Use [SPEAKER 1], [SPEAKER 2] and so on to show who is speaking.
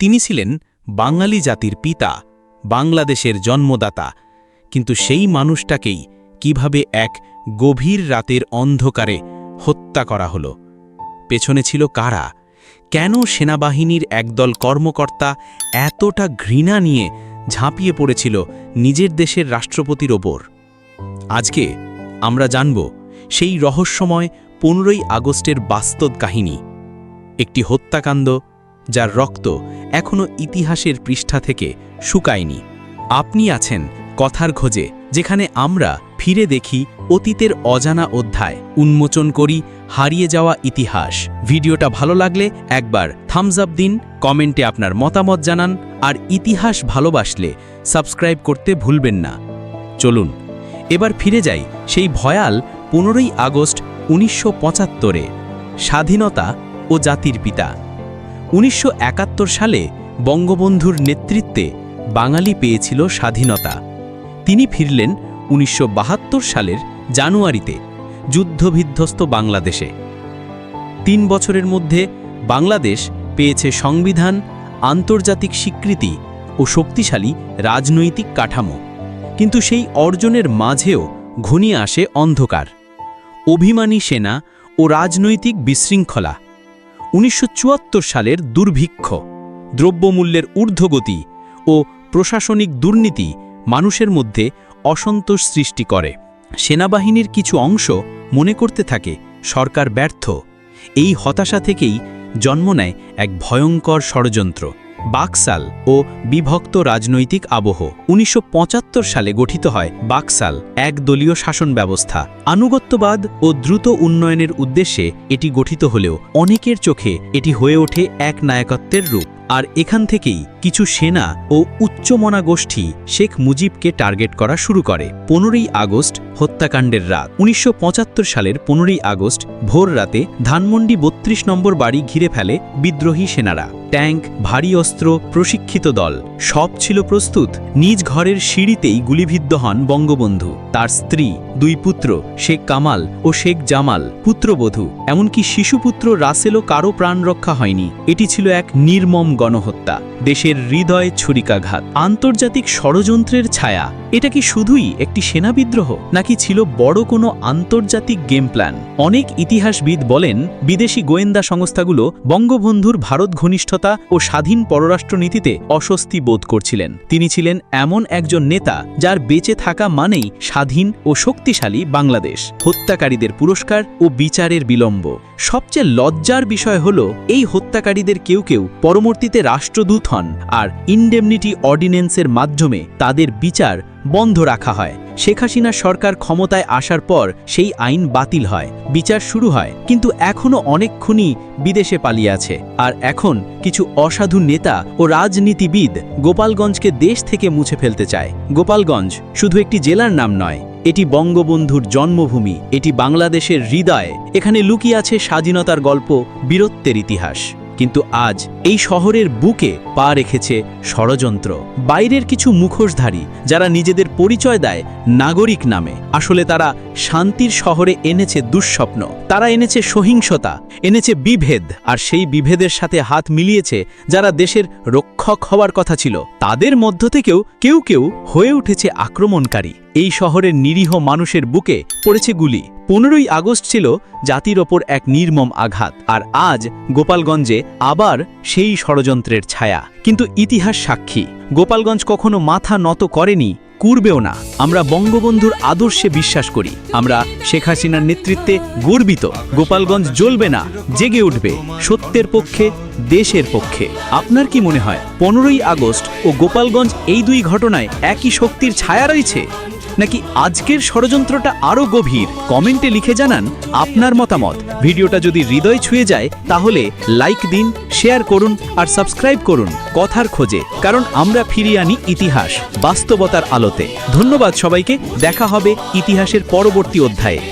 [SPEAKER 1] তিনি ছিলেন বাঙালি জাতির পিতা, বাংলাদেশের জন্মদাতা, কিন্তু সেই মানুষটাকেই কীভাবে এক গভীর রাতের অন্ধকারে হত্যা করা হলো, পেছনে ছিল কারা, কেন সেনাবাহিনীর একদল কর্মকর্তা এতটা ঘৃণা নিয়ে ঝাঁপিয়ে পড়েছিল নিজের দেশের রাষ্ট্রপতির ওপর? আজকে আমরা জানব সেই রহস্যময় পনেরোই আগস্টের বাস্তব কাহিনী, একটি হত্যাকাণ্ড যার রক্ত এখনও ইতিহাসের পৃষ্ঠা থেকে শুকায়নি। আপনি আছেন কথার খোঁজে, যেখানে আমরা ফিরে দেখি অতীতের অজানা অধ্যায়। উন্মোচন করি হারিয়ে যাওয়া ইতিহাস। ভিডিওটা ভালো লাগলে একবার থামস আপ দিন, কমেন্টে আপনার মতামত জানান, আর ইতিহাস ভালোবাসলে সাবস্ক্রাইব করতে ভুলবেন না। চলুন, এবার ফিরে যাই সেই ভয়াল পনেরোই আগস্ট উনিশশো পঁচাত্তরে, স্বাধীনতা ও জাতির পিতা। উনিশশো একাত্তর সালে বঙ্গবন্ধুর নেতৃত্বে বাঙালি পেয়েছিল স্বাধীনতা। তিনি ফিরলেন উনিশশো বাহাত্তর সালের জানুয়ারিতে যুদ্ধবিধ্বস্ত বাংলাদেশে। তিন বছরের মধ্যে বাংলাদেশ পেয়েছে সংবিধান, আন্তর্জাতিক স্বীকৃতি ও শক্তিশালী রাজনৈতিক কাঠামো। কিন্তু সেই অর্জনের মাঝেও ঘনিয়ে আসে অন্ধকার। অভিমানী সেনা ও রাজনৈতিক বিশৃঙ্খলা। উনিশশো চুয়াত্তর সালের দুর্ভিক্ষ, দ্রব্যমূল্যের ঊর্ধ্বগতি ও প্রশাসনিক দুর্নীতি মানুষের মধ্যে অসন্তোষ সৃষ্টি করে। সেনাবাহিনীর কিছু অংশ মনে করতে থাকে, সরকার ব্যর্থ। এই হতাশা থেকেই জন্ম নেয় এক ভয়ঙ্কর ষড়যন্ত্র। বাকসাল ও বিভক্ত রাজনৈতিক আবহ উনিশশো পঁচাত্তর সালে গঠিত হয় বাকসাল, একদলীয় শাসন ব্যবস্থা। আনুগত্যবাদ ও দ্রুত উন্নয়নের উদ্দেশ্যে এটি গঠিত হলেও অনেকের চোখে এটি হয়ে ওঠে এক নায়কত্বের রূপ। আর এখান থেকেই কিছু সেনা ও উচ্চমনা গোষ্ঠী শেখ মুজিবকে টার্গেট করা শুরু করে। পনেরোই আগস্ট হত্যাকাণ্ডের রাত। উনিশশো পঁচাত্তর সালের পনেরোই আগস্ট ভোর রাতে ধানমন্ডি বত্রিশ নম্বর বাড়ি ঘিরে ফেলে বিদ্রোহী সেনারা। ট্যাঙ্ক, ভারী অস্ত্র, প্রশিক্ষিত দল, সব ছিল প্রস্তুত। নিজ ঘরের সিঁড়িতেই গুলিবিদ্ধ হন বঙ্গবন্ধু। তার স্ত্রী, দুই পুত্র, শেখ কামাল ও শেখ জামাল, পুত্রবধূ। এমনকি শিশুপুত্র রাসেলও কারও প্রাণ রক্ষা হয়নি। এটি ছিল এক নির্মম গণহত্যা। দেশের হৃদয় ছুরিকাঘাত। আন্তর্জাতিক ষড়যন্ত্রের ছায়া। এটা কি শুধুই একটি সেনা বিদ্রোহ? নাকি ছিল বড় কোনো আন্তর্জাতিক গেম প্ল্যান? অনেক ইতিহাসবিদ বলেন, বিদেশি গোয়েন্দা সংস্থাগুলো বঙ্গবন্ধুর ভারত ঘনিষ্ঠতা ও স্বাধীন পররাষ্ট্রনীতিতে অস্বস্তি বোধ করছিলেন। তিনি ছিলেন এমন একজন নেতা যার বেঁচে থাকা মানেই স্বাধীন ও শক্তিশালী বাংলাদেশ। হত্যাকারীদের পুরস্কার ও বিচারের বিলম্ব। সবচেয়ে লজ্জার বিষয় হল, এই হত্যাকারীদের কেউ কেউ পরবর্তীতে রাষ্ট্রদূত হন আর ইনডেমনিটি অর্ডিন্যান্সের মাধ্যমে তাদের বিচার বন্ধ রাখা হয়। শেখ হাসিনা সরকার ক্ষমতায় আসার পর সেই আইন বাতিল হয়, বিচার শুরু হয়, কিন্তু এখনও অনেক খুনি বিদেশে পালিয়ে আছে। আর এখন কিছু অসাধু নেতা ও রাজনীতিবিদ গোপালগঞ্জকে দেশ থেকে মুছে ফেলতে চায়। গোপালগঞ্জ শুধু একটি জেলার নাম নয়, এটি বঙ্গবন্ধুর জন্মভূমি, এটি বাংলাদেশের হৃদয়। এখানে লুকিয়ে আছে স্বাধীনতার গল্প, বীরত্বের ইতিহাস। কিন্তু আজ এই শহরের বুকে পা রেখেছে ষড়যন্ত্র। বাইরের কিছু মুখোশধারী, যারা নিজেদের পরিচয় দেয় নাগরিক নামে, আসলে তারা শান্তির শহরে এনেছে দুঃস্বপ্ন। তারা এনেছে সহিংসতা, এনেছে বিভেদ, আর সেই বিভেদের সাথে হাত মিলিয়েছে যারা দেশের রক্ষক হওয়ার কথা ছিল। তাদের মধ্য থেকেও কেউ কেউ হয়ে উঠেছে আক্রমণকারী। এই শহরের নিরীহ মানুষের বুকে পড়েছে গুলি। পনেরোই আগস্ট ছিল জাতির ওপর এক নির্মম আঘাত, আর আজ গোপালগঞ্জে আবার সেই ষড়যন্ত্রের ছায়া। কিন্তু ইতিহাস সাক্ষী, গোপালগঞ্জ কখনো মাথা নত করেনি, করবেও না। আমরা বঙ্গবন্ধুর আদর্শে বিশ্বাস করি। আমরা শেখ হাসিনার নেতৃত্বে গর্বিত। গোপালগঞ্জ জ্বলবে না, জেগে উঠবে। সত্যের পক্ষে, দেশের পক্ষে। আপনার কি মনে হয়, পনেরোই আগস্ট ও গোপালগঞ্জ এই দুই ঘটনায় একই শক্তির ছায়া রয়েছে? নাকি আজকের ষড়যন্ত্রটা আরও গভীর? কমেন্টে লিখে জানান আপনার মতামত। ভিডিওটা যদি হৃদয় ছুঁয়ে যায়, তাহলে লাইক দিন, শেয়ার করুন আর সাবস্ক্রাইব করুন কথার খোঁজে, কারণ আমরা ফিরিয়ে আনি ইতিহাস বাস্তবতার আলোতে। ধন্যবাদ সবাইকে, দেখা হবে ইতিহাসের পরবর্তী অধ্যায়ে।